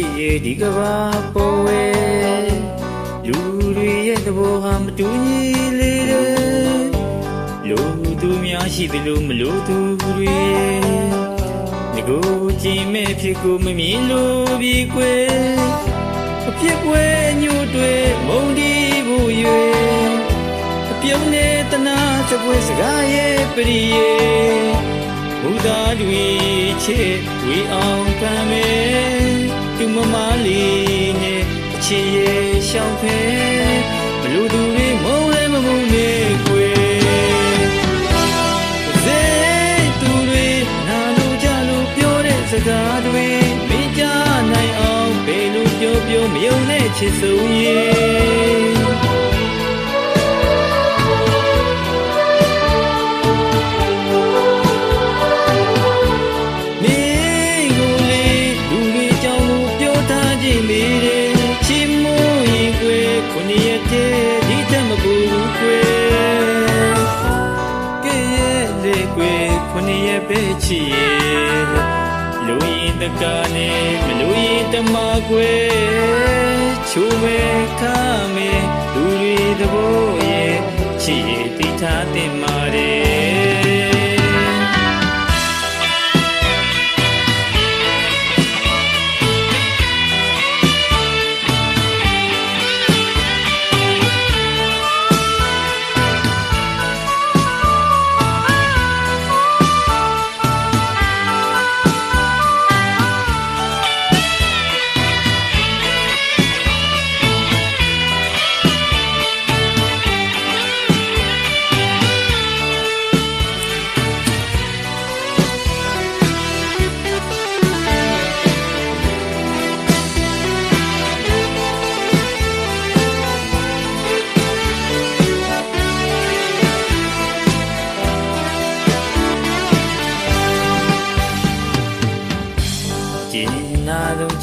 စ်ရဲ့ဒီကဘာပေါ်ဝဲလူတွေရဲ့သဘောဟာမတူညီလေတဲ့လူသူများရှိတယ်လို့မလို့သူတွေငကိုကြင်မဲ့ဖြစ်ကိုမမြင်လို့ပြီကွယ်အဖြစ်ကွယ်ညို့တွေမုံဒီဘူး၍အပြုံးနဲ့တနာချပွေစကားရဲ့ပရိယေ ဘုရားတွေချစ်ဝေအောင်ကံမဲ့သူမမလေးနဲ့အချစ်ရဲ့ရှောင်းဖဲဘလို့သူတွေမုံလဲမမုံနဲ့ကွယ်စေသူတွေနာလို့ကြလို့ပြောတဲ့စကားတွေမကြနိုင်အောင်ဘယ်လိုပြောပြောမယုံနဲ့ချစ်ဆုံးရဲ့ တည်းဒီတက်မကူကွယ်ကဲရဲ့လေကွယ်ခုနှစ်ရက်ပဲချီရဲ့လူရင်တကားနဲ့မလူရင်တမကွယ်ချိုးမဲခါမဲလူတွေသဘောရဲ့ချီရဲ့တိထားတ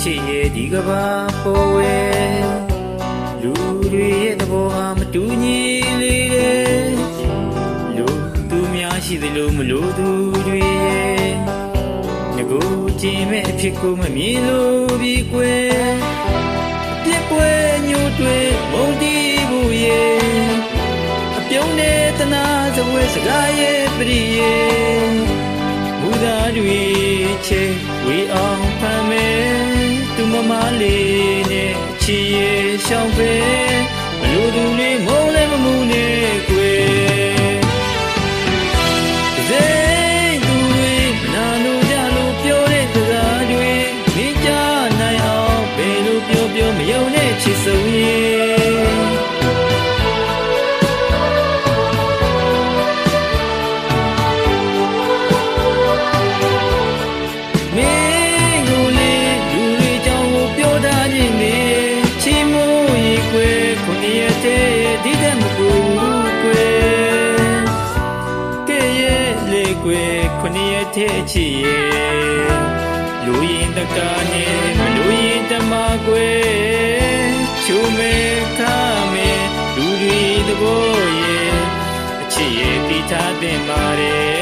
ချစ်ရဲ့ဒီကဘာပေါ်ဝဲလူတွေရဲ့သဘောဟာမတူညီလေတဲ့လူသူများရှိသလိုမလို့သူတွေရဲ့ငကိုကျင်မဲ့အဖြစ်ကိုမမြင်လို့ပြီကွယ်အပြစ်ပွဲညို့တွေမုန်တီးဘူးရဲ့အပြုံးနဲ့တနာစပွဲစကားရဲ့ပရိရဲ့မူသားတွေချေဝေအောင်ဖမ်းမယ်သူ မမလေးနဲ့ချီရဲ့ရှောင်းပဲ ခုနှစ်ရက်တည်းချီရဲ့လူရင်တကားနဲ့မလူရင်တမကွယ်ချိုးမဲခါမဲလူတွေသဘောရဲ့အချစ်ရဲ့တိထားတင်ပါတယ်